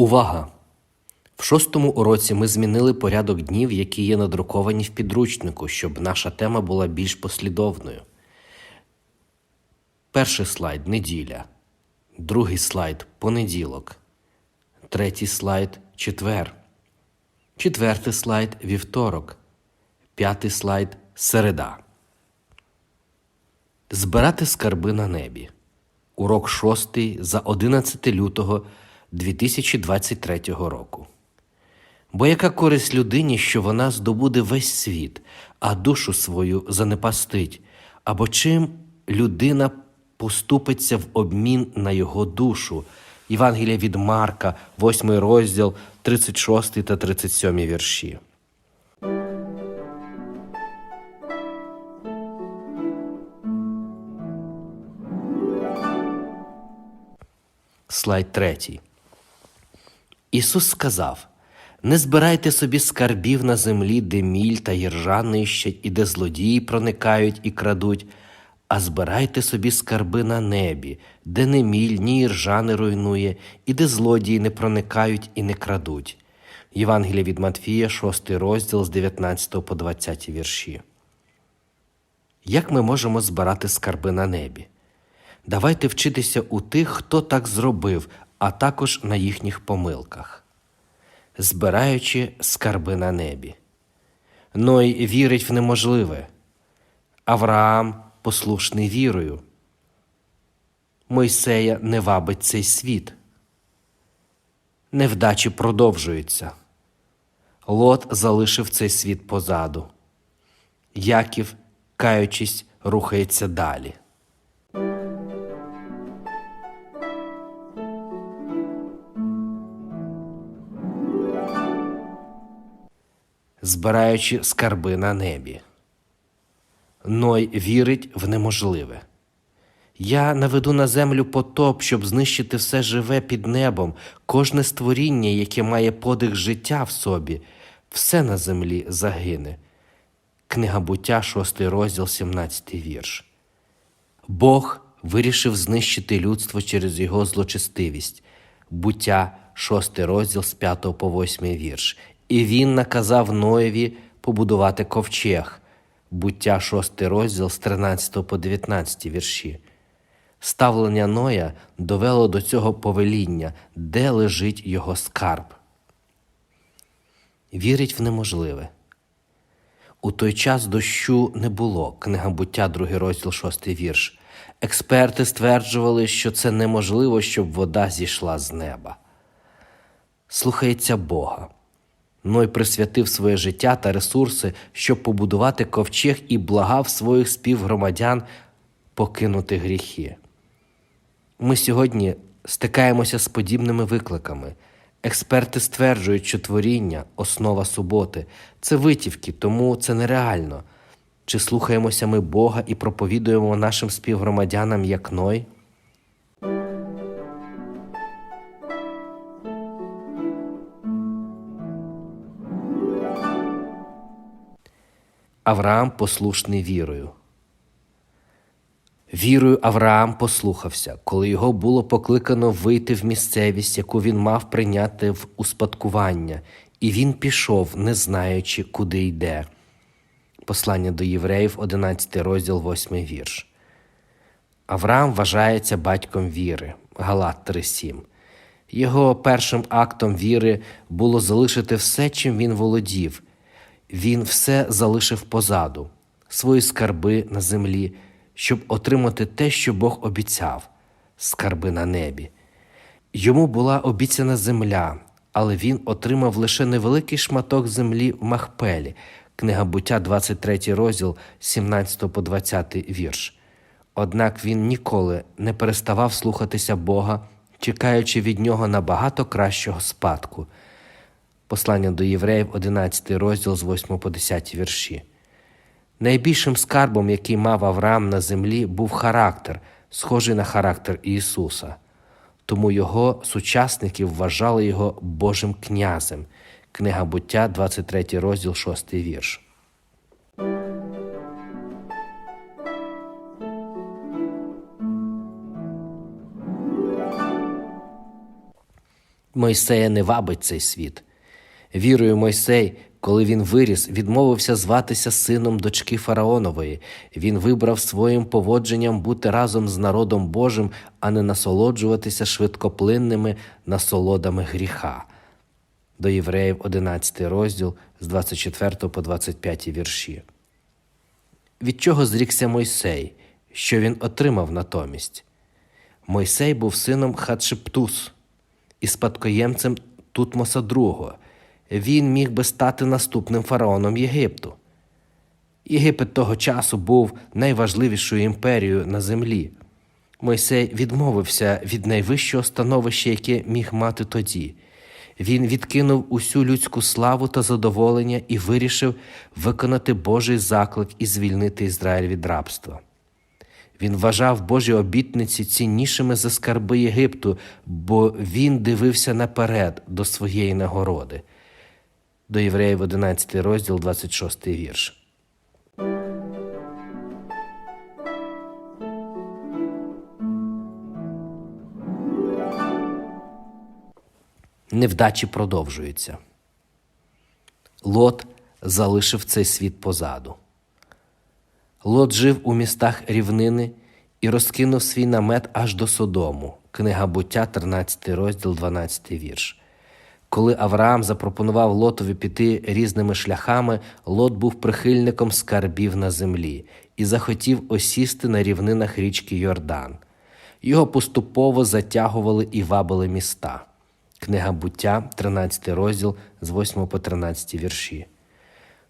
Увага! В шостому уроці ми змінили порядок днів, які є надруковані в підручнику, щоб наша тема була більш послідовною. Перший слайд неділя, другий слайд понеділок, третій слайд четвер, четвертий слайд вівторок, п'ятий слайд середа. Збирати скарби на небі. Урок 6 за 11 лютого 2023 року. Бо яка користь людині, що вона здобуде весь світ, а душу свою занепастить, або чим людина поступиться в обмін на його душу? Євангелія від Марка, 8 розділ, 36 та 37 вірші. Слайд третій. Ісус сказав: Не збирайте собі скарбів на землі, де міль та гіржа нищать, і де злодії проникають і крадуть, а збирайте собі скарби на небі, де не міль, ні іржа не руйнує, і де злодії не проникають і не крадуть. Євангелія від Матфія, 6 розділ з 19 по 20 вірші. Як ми можемо збирати скарби на небі? Давайте вчитися у тих, хто так зробив, а також на їхніх помилках, збираючи скарби на небі. Ной вірить в неможливе, Авраам послушний вірою. Мойсея не вабить цей світ. Невдачі продовжуються. Лот залишив цей світ позаду. Яків, каючись, рухається далі. Збираючи скарби на небі. Ной вірить в неможливе. Я наведу на землю потоп, щоб знищити все живе під небом, кожне створіння, яке має подих життя в собі, все на землі загине. Книга буття, 6 розділ, 17 вірш. Бог вирішив знищити людство через його злочестивість. Буття, 6 розділ з 5 по 8 вірш. І він наказав Ноєві побудувати ковчег. Буття 6 розділ з 13 по 19 вірші. Ставлення Ноя довело до цього повеління, де лежить його скарб. Вірить в неможливе. У той час дощу не було. Книга буття, 2 розділ, 6 вірш. Експерти стверджували, що це неможливо, щоб вода зійшла з неба. Слухається Бога. Ной присвятив своє життя та ресурси, щоб побудувати ковчег і благав своїх співгромадян покинути гріхи. Ми сьогодні стикаємося з подібними викликами. Експерти стверджують, що творіння, основа суботи це витівки, тому це нереально. Чи слухаємося ми Бога і проповідуємо нашим співгромадянам як Ной? Авраам послушний вірою. Вірою Авраам послухався, коли його було покликано вийти в місцевість, яку він мав прийняти в успадкування, і він пішов, не знаючи, куди йде. Послання до євреїв, 11 розділ, 8 вірш. Авраам вважається батьком віри. Галат 3.7. Його першим актом віри було залишити все, чим він володів. Він все залишив позаду, свої скарби на землі, щоб отримати те, що Бог обіцяв скарби на небі. Йому була обіцяна земля, але він отримав лише невеликий шматок землі в Махпелі, книга буття, 23 розділ, 17 по 20 вірш. Однак він ніколи не переставав слухатися Бога, чекаючи від нього набагато кращого спадку. Послання до євреїв, 11 розділ з 8 по 10 вірші. Найбільшим скарбом, який мав Авраам на землі, був характер, схожий на характер Ісуса. Тому його сучасники вважали його Божим князем. Книга буття, 23 розділ, 6 вірш. Мойсея не вабить цей світ. Вірою Мойсей, коли він виріс, відмовився зватися сином дочки Фараонової. Він вибрав своїм поводженням бути разом з народом Божим, а не насолоджуватися швидкоплинними насолодами гріха. До Євреїв 11 розділ з 24 по 25 вірші. Від чого зрікся Мойсей, що він отримав натомість? Мойсей був сином Хатшептус і спадкоємцем Тутмоса II. Він міг би стати наступним фараоном Єгипту. Єгипет того часу був найважливішою імперією на землі. Мойсей відмовився від найвищого становища, яке міг мати тоді. Він відкинув усю людську славу та задоволення і вирішив виконати Божий заклик і звільнити Ізраїль від рабства. Він вважав Божі обітниці ціннішими за скарби Єгипту, бо він дивився наперед до своєї нагороди. До Євреїв 11 розділ, 26 вірш. Невдачі продовжуються. Лот залишив цей світ позаду. Лот жив у містах рівнини і розкинув свій намет аж до Содому. Книга буття, 13 розділ, 12 вірш. Коли Авраам запропонував Лотові піти різними шляхами, Лот був прихильником скарбів на землі і захотів осісти на рівнинах річки Йордан. Його поступово затягували і вабили міста. Книга буття, 13 розділ з 8 по 13 вірші.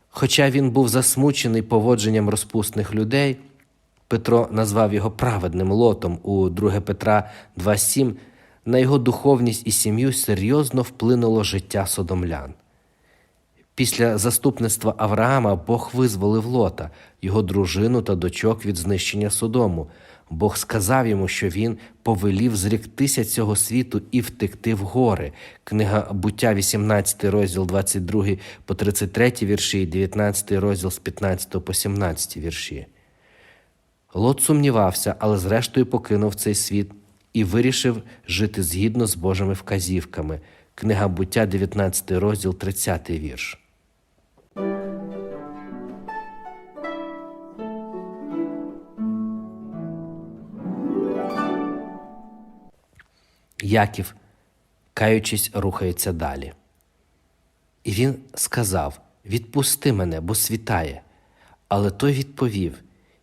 Хоча він був засмучений поводженням розпусних людей, Петро назвав його праведним лотом у 2 Петра 2,7, на його духовність і сім'ю серйозно вплинуло життя содомлян. Після заступництва Авраама Бог визволив Лота, його дружину та дочок від знищення Содому. Бог сказав йому, що він повелів зріктися цього світу і втекти в гори. Книга буття, 18 розділ 22 по 33 вірші, і 19 розділ з 15 по 17 вірші. Лот сумнівався, але зрештою покинув цей світ і вирішив жити згідно з Божими вказівками. Книга буття, 19 розділ, 30 вірш. Яків, каючись, рухається далі. І він сказав: Відпусти мене, бо світає. Але той відповів: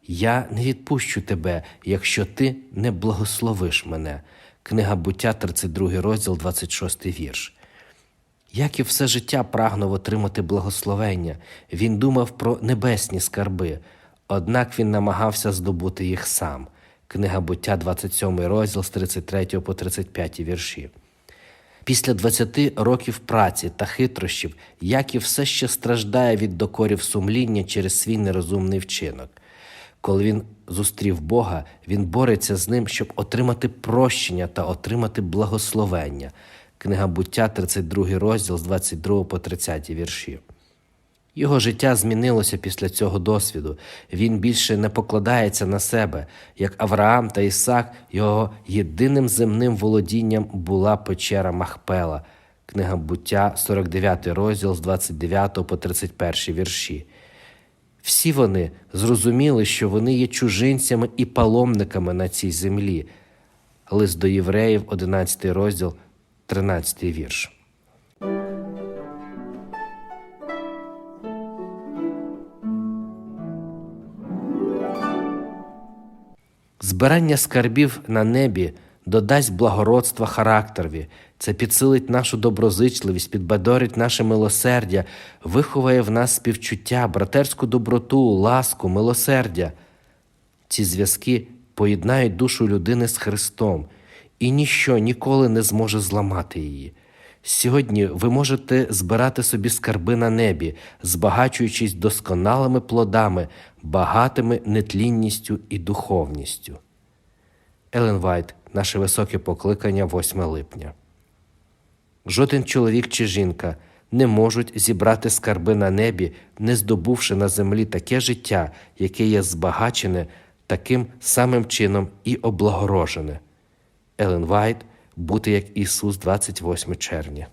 Я не відпущу тебе, якщо ти не благословиш мене. Книга буття, 32 розділ, 26 вірш. Яків все життя прагнув отримати благословення. Він думав про небесні скарби, однак він намагався здобути їх сам. Книга буття, 27 розділ з 33 по 35 вірші. Після 20 років праці та хитрощів Яків все ще страждає від докорів сумління через свій нерозумний вчинок. Коли він зустрів Бога, він бореться з ним, щоб отримати прощення та отримати благословення. Книга буття, 32 розділ з 22 по 30 вірші. Його життя змінилося після цього досвіду. Він більше не покладається на себе. Як Авраам та Ісак, його єдиним земним володінням була печера Махпела. Книга буття, 49 розділ з 29 по 31 вірші. Всі вони зрозуміли, що вони є чужинцями і паломниками на цій землі. Лист до євреїв, 11 розділ, 13 вірш. Збирання скарбів на небі додасть благородства характерові, це підсилить нашу доброзичливість, підбадорить наше милосердя, виховає в нас співчуття, братерську доброту, ласку, милосердя. Ці зв'язки поєднають душу людини з Христом, і ніщо ніколи не зможе зламати її. Сьогодні ви можете збирати собі скарби на небі, збагачуючись досконалими плодами, багатими нетлінністю і духовністю. Елен Вайт, наше високе покликання 8 липня. Жоден чоловік чи жінка не можуть зібрати скарби на небі, не здобувши на землі таке життя, яке є збагачене таким самим чином і облагорожене. Елен Вайт, бути як Ісус 28 червня.